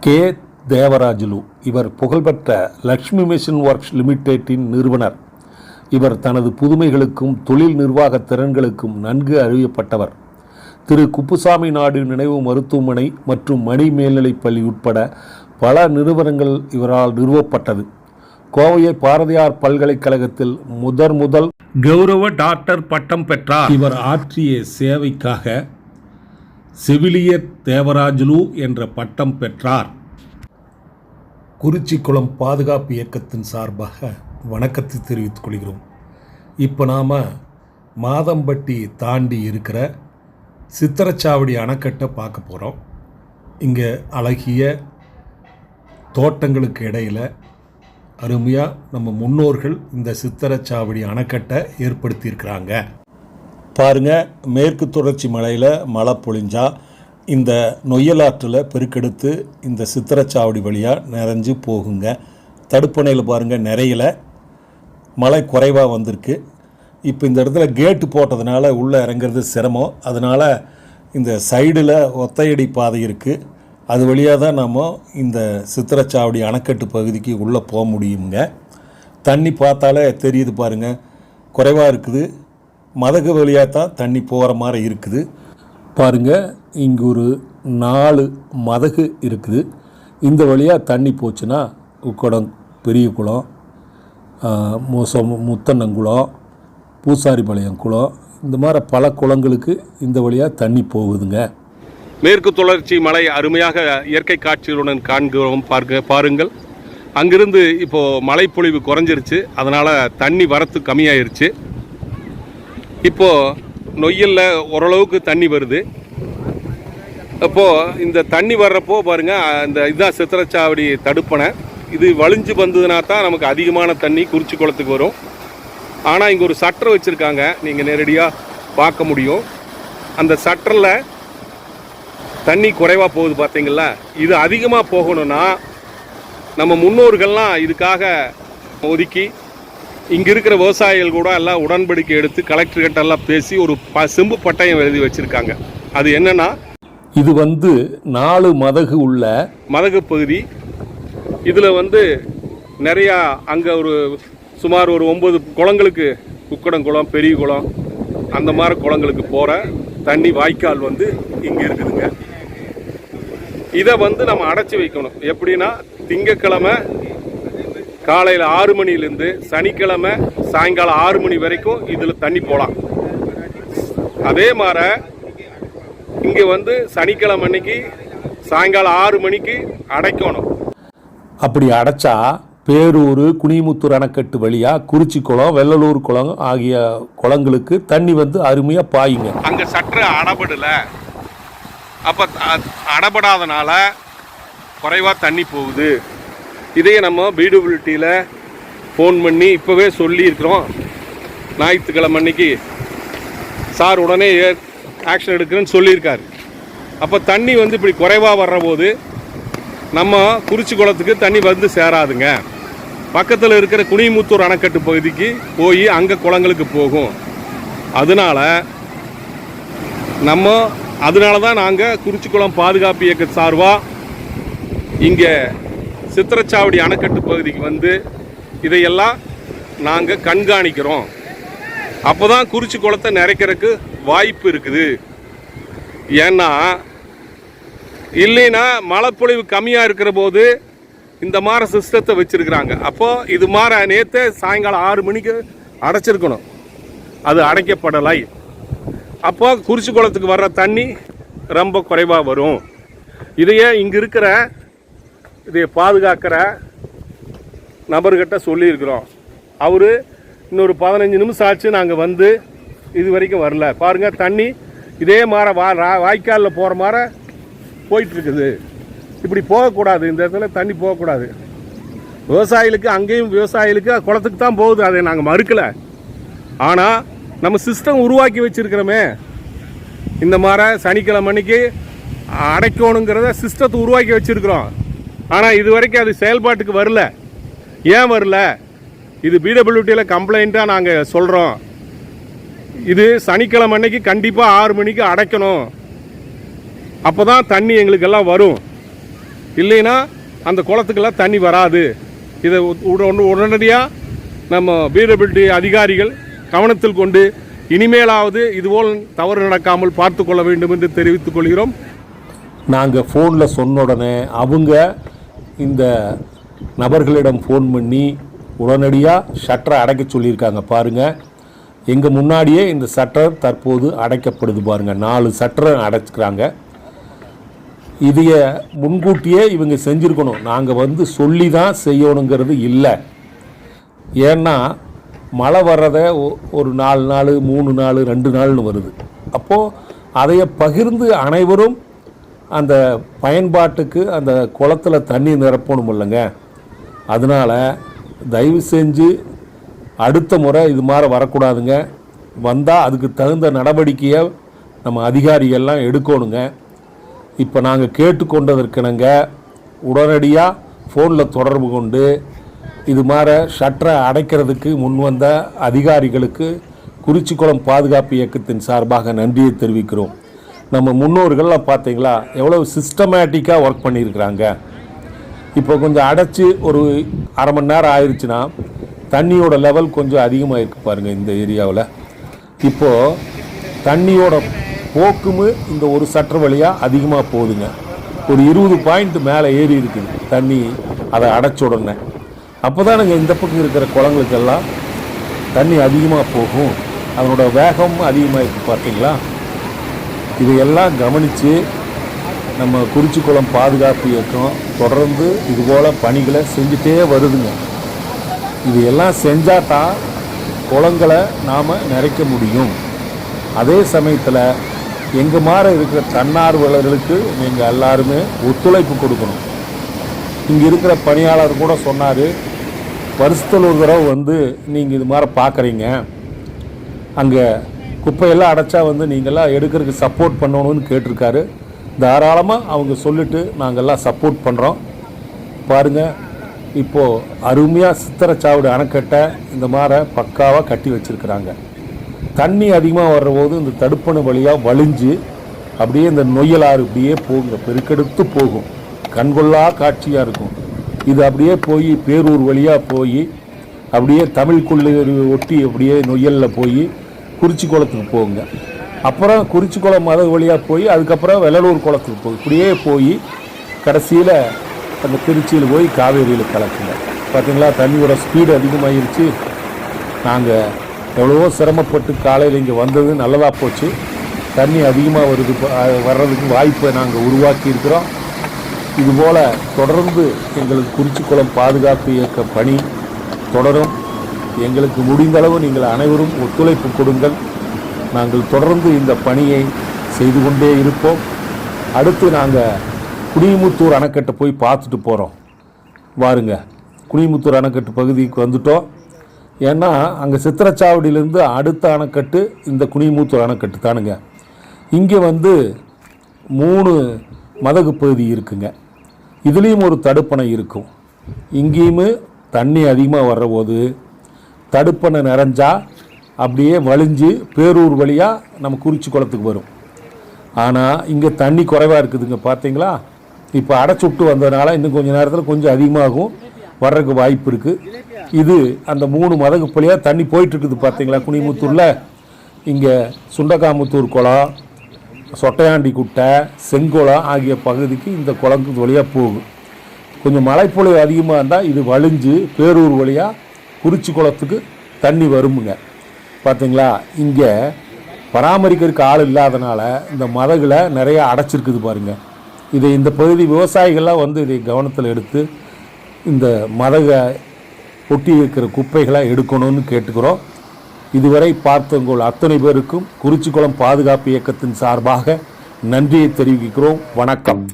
K. Devarajulu. இவர் புகழ்பெற்ற Lakshmi mission works லிமிடெட்டின் நிறுவனர். இவர் தனது புதுமைகளுக்கும் தொழில் நிர்வாக திறன்களுக்கும் நன்கு அறியப்பட்டவர். திரு. குப்புசாமி நாடு நினைவு மருத்துவமனை மற்றும் மணி மேல்நிலைப் பள்ளி உட்பட பல நிறுவனங்கள் இவரால் நிறுவப்பட்டது. கோவையை பாரதியார் பல்கலைக்கழகத்தில் முதற் முதல் கௌரவ டாக்டர் பட்டம் பெற்றார். இவர் ஆற்றிய சேவைக்காக செவிலியர் தேவராஜுலு என்ற பட்டம் பெற்றார். குறிச்சிக்குளம் பாதுகாப்பு இயக்கத்தின் சார்பாக வணக்கத்தை தெரிவித்துக் கொள்கிறோம். இப்போ நாம் மாதம்பட்டி தாண்டி இருக்கிற சித்திரச்சாவடி அணைக்கட்டை பார்க்க போகிறோம் இங்கே அழகிய தோட்டங்களுக்கு இடையில் அருமையாக நம்ம முன்னோர்கள் இந்த சித்திரச்சாவடி அணைக்கட்டை ஏற்படுத்தியிருக்கிறாங்க பாருங்க மேற்கு தொடர்ச்சி மலையில் மழை பொழிஞ்சா இந்த நொய்யலாற்றில் பெருக்கெடுத்து இந்த சித்திரச்சாவடி வழியாக நிறைஞ்சு போகுங்க. தடுப்பணையில் பாருங்கள் நிறையில மழை குறைவாக வந்திருக்கு. இப்போ இந்த இடத்துல கேட்டு போட்டதுனால உள்ளே இறங்குறது சிரமம். அதனால் இந்த சைடில் ஒத்தையடி பாதை இருக்குது அது வழியாக தான் நம்ம இந்த சித்திரச்சாவடி அணைக்கட்டு பகுதிக்கு உள்ளே போக முடியுங்க. தண்ணி பார்த்தாலே தெரியுது பாருங்கள் குறைவாக இருக்குது. மதகு வழியாக தான் தண்ணி போகிற மாதிரி இருக்குது. பாருங்கள் இங்கே ஒரு நாலு மதகு இருக்குது. இந்த வழியாக தண்ணி போச்சுன்னா உக்கடம் பெரிய குளம் மோசம் முத்தன்னங்குளம் பூசாரிபாளையம் குளம் இந்த மாதிரி பல குளங்களுக்கு இந்த வழியாக தண்ணி போகுதுங்க. மேற்கு தொடர்ச்சி மலை அருமையாக இயற்கை காட்சிகளுடன் காண்கிறோம் பார்க்க பாருங்கள். அங்கிருந்து இப்போது மழைப்பொழிவு குறைஞ்சிருச்சு. அதனால் தண்ணி வரத்து கம்மியாயிருச்சு. இப்போது நொய்யல்ல ஓரளவுக்கு தண்ணி வருது. அப்போது இந்த தண்ணி வர்றப்போ பாருங்கள் இந்த இதுதான் சித்திரச்சாவடி தடுப்பணை. இது வழிஞ்சு வந்ததுனா தான் நமக்கு அதிகமான தண்ணி குறிச்சி குளத்துக்கு வரும். ஆனால் இங்கே ஒரு சட்டர் வச்சுருக்காங்க நீங்கள் நேரடியாக பார்க்க முடியும். அந்த சட்டரில் தண்ணி குறைவாக போகுது பார்த்தீங்களா இது அதிகமாக போகணும்னா நம்ம முன்னோர்கள்லாம் இதுக்காக ஒதுக்கி இங்கே இருக்கிற விவசாயிகள் கூட எல்லாம் உடன்படிக்கை எடுத்து கலெக்டர்கிட்ட எல்லாம் பேசி ஒரு ப செம்பு பட்டயம் எழுதி வச்சுருக்காங்க. அது என்னன்னா இது வந்து நாலு மதகு உள்ள மதகு பகுதி. இதில் வந்து நிறையா அங்கே ஒரு சுமார் ஒரு ஒம்பது குளங்களுக்கு குக்கடம் குளம் பெரிய குளம் அந்த மாதிரி குளங்களுக்கு போகிற தண்ணி வாய்க்கால் வந்து இங்கே இருக்குதுங்க. இதை வந்து நம்ம அடைச்சி வைக்கணும். எப்படின்னா திங்கக்கிழமை காலையில் ஆறு மணிலேருந்து சனிக்கிழமை சாயங்காலம் ஆறு மணி வரைக்கும் இதில் தண்ணி போகலாம் அதே மாதிரி இங்கே வந்து சனிக்கிழமை அன்னைக்கு சாயங்காலம் ஆறு மணிக்கு அடைக்கணும். அப்படி அடைச்சா பேரூர் குனிமுத்தூர் அணைக்கட்டு வழியாக குறிச்சி குளம் வெள்ளலூர் குளம் ஆகிய குளங்களுக்கு தண்ணி வந்து அருமையாக பாயுங்க. அங்கே சற்று அடபடல. அப்போ அடபடாதனால குறைவாக தண்ணி போகுது. இதையே நம்ம பிடபிள்யூட்டியில் ஃபோன் பண்ணி இப்போவே சொல்லியிருக்கிறோம். ஞாயிற்றுக்கிழமை அன்னைக்கு சார் உடனே ஆக்ஷன் எடுக்கிறேன்னு சொல்லியிருக்காரு. அப்போ தண்ணி வந்து இப்படி குறைவாக வர்ற போது நம்ம குறிச்சி குளத்துக்கு தண்ணி வந்து சேராதுங்க. பக்கத்தில் இருக்கிற குனிமுத்தூர் அணைக்கட்டு பகுதிக்கு போய் அங்கே குளங்களுக்கு போகும். அதனால நம்ம அதனால தான் நாங்கள் குறிச்சிக்குளம் பாதுகாப்பு இயக்க சார்பாக இங்கே சித்திரச்சாவடி அணைக்கட்டு பகுதிக்கு வந்து இதையெல்லாம் நாங்கள் கண்காணிக்கிறோம். அப்போ தான் குறிச்சி குளத்தை நிறைக்கிறதுக்கு வாய்ப்பு இருக்குது. ஏன்னா இல்லைன்னா மழைப்பொழிவு கம்மியாக இருக்கிற போது இந்த மாதிரி சிஸ்டத்தை வச்சுருக்குறாங்க. அப்போது இது மாதிரி நேற்று சாயங்காலம் ஆறு மணிக்கு அடைச்சிருக்கணும். அது அடைக்கப்படலை. அப்போ குறிச்சி குளத்துக்கு வர்ற தண்ணி ரொம்ப குறைவாக வரும். இதையே இங்கே இருக்கிற இதை பாதுகாக்கிற நபர்கிட்ட சொல்லியிருக்கிறோம். அவர் இன்னொரு பதினஞ்சு நிமிஷம் ஆச்சு நாங்கள் வந்து இது வரைக்கும் வரல. பாருங்கள் தண்ணி இதே மாதிரி வா ரா- வாய்க்காலில் போகிற மாதிரி போயிட்டுருக்குது. இப்படி போகக்கூடாது. இந்த இடத்துல தண்ணி போகக்கூடாது. விவசாயிகளுக்கு அங்கேயும் விவசாயிகளுக்கு குளத்துக்கு தான் போகுது. அதை நாங்கள் மறுக்கலை. ஆனால் நம்ம சிஸ்டம் உருவாக்கி வச்சுருக்கிறோமே. இந்த மாதிரி சனிக்கிழமை அன்னைக்கு அடைக்கணுங்கிறத சிஸ்டத்தை உருவாக்கி வச்சுருக்குறோம். ஆனால் இது வரைக்கும் அது செயல்பாட்டுக்கு வரல. ஏன் வரல? இது பிடபிள்யூடியில் கம்ப்ளைண்ட்டாக நாங்கள் சொல்கிறோம் இது சனிக்கிழமை அன்னைக்கு கண்டிப்பாக ஆறு மணிக்கு அடைக்கணும். அப்போ தான் தண்ணி எங்களுக்கெல்லாம் வரும். இல்லைன்னா அந்த குளத்துக்கெல்லாம் தண்ணி வராது. இதை உடனே உடனடியாக நம்ம பிடபிள்யூடி அதிகாரிகள் கவனத்தில் கொண்டு இனிமேலாவது இதுபோல் தவறு நடக்காமல் பார்த்து கொள்ள வேண்டும் என்று தெரிவித்துக் கொள்கிறோம். நாங்கள் ஃபோனில் சொன்ன உடனே அவங்க இந்த நபர்களிடம் ஃபோன் பண்ணி உடனடியாக ஷட்டரை அடைக்க சொல்லியிருக்காங்க. பாருங்கள் எங்கள் முன்னாடியே இந்த சட்டர் தற்போது அடைக்கப்படுது பாருங்கள் நாலு சட்டரை அடைச்சிக்கிறாங்க இதைய முன்கூட்டியே இவங்க செஞ்சுருக்கணும். நாங்கள் வந்து சொல்லி தான் செய்யணுங்கிறது இல்லை. ஏன்னா மழை வர்றதை ஒ- ஒரு நாலு நாள் மூணு நாள் ரெண்டு நாள்னு வருது. அப்போது அதைய பகிர்ந்து அனைவரும் அந்த பயன்பாட்டுக்கு அந்த குளத்துல தண்ணி நிரப்பணும் இல்லைங்க. அதனால் தயவு செஞ்சு அடுத்த முறை இது மாதிரி வரக்கூடாதுங்க. வந்தால் அதுக்கு தகுந்த நடவடிக்கையை நம்ம அதிகாரிகள்லாம் எடுக்கணுங்க. இப்போ நாங்கள் கேட்டுக்கொண்டதற்கிணங்க உடனடியாக ஃபோனில் தொடர்பு கொண்டு இது மாதிரி ஷட்டரை அடைக்கிறதுக்கு முன்வந்த அதிகாரிகளுக்கு குறிச்சிக்குளம் பாதுகாப்பு இயக்கத்தின் சார்பாக நன்றியை தெரிவிக்கிறோம். நம்ம முன்னோர்கள்லாம் பார்த்தீங்களா? எவ்வளோ சிஸ்டமேட்டிக்காக ஒர்க் பண்ணியிருக்கிறாங்க. இப்போ கொஞ்சம் அடைச்சி ஒரு அரை மணி நேரம் ஆயிடுச்சுன்னா தண்ணியோட லெவல் கொஞ்சம் அதிகமாக இருக்கு பாருங்கள் இந்த ஏரியாவில். இப்போது தண்ணியோட போக்குமு இந்த ஒரு சற்று வழியாக அதிகமாக போகுதுங்க. ஒரு இருபது பாயிண்ட் மேலே ஏறி இருக்குது தண்ணி அதை அடைச்ச உடனே. அப்போ தானுங்க இந்த பக்கம் இருக்கிற குளங்களுக்கெல்லாம் தண்ணி அதிகமாக போகும். அதனோட வேகம் அதிகமாக இருக்குது பார்த்தீங்களா? இதையெல்லாம் கவனித்து நம்ம குறிச்சிக்குளம் பாதுகாப்பு இயக்கம் தொடர்ந்து இதுபோல் பணிகளை செஞ்சுட்டே வருதுங்க. இது எல்லாம் செஞ்சால் தான் குளங்களை நாம் நிறைக்க முடியும். அதே சமயத்தில் எங்கள் மாற இருக்கிற தன்னார்வலர்களுக்கு நீங்கள் எல்லாருமே ஒத்துழைப்பு கொடுக்கணும். இங்கே இருக்கிற பணியாளர் கூட சொன்னார் வருஷத்தில் ஒரு தடவை வந்து நீங்கள் இது மாதிரி பார்க்குறீங்க. அங்கே குப்பையெல்லாம் அடைச்சா வந்து நீங்கள்லாம் எடுக்கிறதுக்கு சப்போர்ட் பண்ணணும்னு கேட்டிருக்காரு. தாராளமாக அவங்க சொல்லிட்டு நாங்கள்லாம் சப்போர்ட் பண்ணுறோம் பாருங்கள் இப்போது அருமையாக சித்திரச்சாவடி அணைக்கட்டை இந்த மாதிரி பக்காவாக கட்டி வச்சுருக்குறாங்க. தண்ணி அதிகமாக வர்றபோது இந்த தடுப்பணு வழியாக வழிஞ்சு அப்படியே இந்த நொய்யலாறு இப்படியே போகுங்க. பெருக்கெடுத்து போகும். கண்கொள்ளா காட்சியாக இருக்கும். இது அப்படியே போய் பேரூர் வழியாக போய் அப்படியே தமிழ் கொள்ளு ஒட்டி அப்படியே நொய்யலில் போய் குறிச்சி குளத்துக்கு போகுங்க. அப்புறம் குறிச்சி குளம் மத வழியாக போய் அதுக்கப்புறம் வெள்ளலூர் குளத்துக்கு போய் இப்படியே போய் கடைசியில் அந்த திருச்சியில் போய் காவேரியில் கலக்குங்க. பார்த்தீங்களா தண்ணியோட ஸ்பீடு அதிகமாகிருச்சு நாங்கள் எவ்வளவோ சிரமப்பட்டு காலையில் இங்கே வந்தது நல்லதாக போச்சு. தண்ணி அதிகமாக வருது வர்றதுக்கு வாய்ப்பை நாங்கள் உருவாக்கி இருக்கிறோம் இதுபோல் தொடர்ந்து எங்களுக்கு குறிச்சிக்குளம் பாதுகாப்பு இயக்க பணி தொடரும். எங்களுக்கு முடிந்தளவு நீங்கள் அனைவரும் ஒத்துழைப்பு கொடுங்கள். நாங்கள் தொடர்ந்து இந்த பணியை செய்து கொண்டே இருப்போம். அடுத்து நாங்கள் குடிமுத்தூர் அணைக்கட்டை போய் பார்த்துட்டு போகிறோம் வாருங்க குனிமுத்தூர் அணைக்கட்டு பகுதிக்கு வந்துட்டோம். ஏன்னா அங்கே சித்திரச்சாவடியிலேருந்து அடுத்த அணைக்கட்டு இந்த குனிமுத்தூர் அணைக்கட்டு தானுங்க. இங்கே வந்து மூணு மதகு பகுதி இருக்குங்க. இதுலேயும் ஒரு தடுப்பணை இருக்கும். இங்கேயுமே தண்ணி அதிகமாக வர்றபோது தடுப்பணை நிறைஞ்சா அப்படியே வழிஞ்சு பேரூர் வழியாக நம்ம குறிச்சி குளத்துக்கு வரும். ஆனால் இங்கே தண்ணி குறைவாக இருக்குதுங்க பார்த்தீங்களா இப்போ அடைச்சு விட்டு வந்ததுனால இன்னும் கொஞ்சம் நேரத்தில் கொஞ்சம் அதிகமாகும். வர்றதுக்கு வாய்ப்பு இருக்குது இது அந்த மூணு மதகு வழியாக தண்ணி போயிட்டுருக்குது பார்த்தீங்களா குனிமுத்தூரில்? இங்கே சுண்டக்காமுத்தூர் குளம் சொட்டையாண்டி குட்டை செங்குளம் ஆகிய பகுதிக்கு இந்த குளத்து வழியாக போகும். கொஞ்சம் மழைப்பொழிவு அதிகமாக இருந்தால் இது வழிஞ்சு பேரூர் வழியாக குறிச்சி குளத்துக்கு தண்ணி வருமுங்க. பார்த்தீங்களா இங்கே பராமரிக்கிறதுக்கு ஆள் இல்லாதனால இந்த மதகுல நிறையா அடைச்சிருக்குது பாருங்கள் இதை இந்த பகுதி விவசாயிகள்லாம் வந்து இதை கவனத்தில் எடுத்து இந்த மதக ஒட்டி இருக்கிற குப்பைகளை எடுக்கணும்னு கேட்டுக்கிறோம். இதுவரை பார்த்தவங்கள் அத்தனை பேருக்கும் குறிச்சிக்குளம் பாதுகாப்பு இயக்கத்தின் சார்பாக நன்றியை தெரிவிக்கிறோம். வணக்கம்.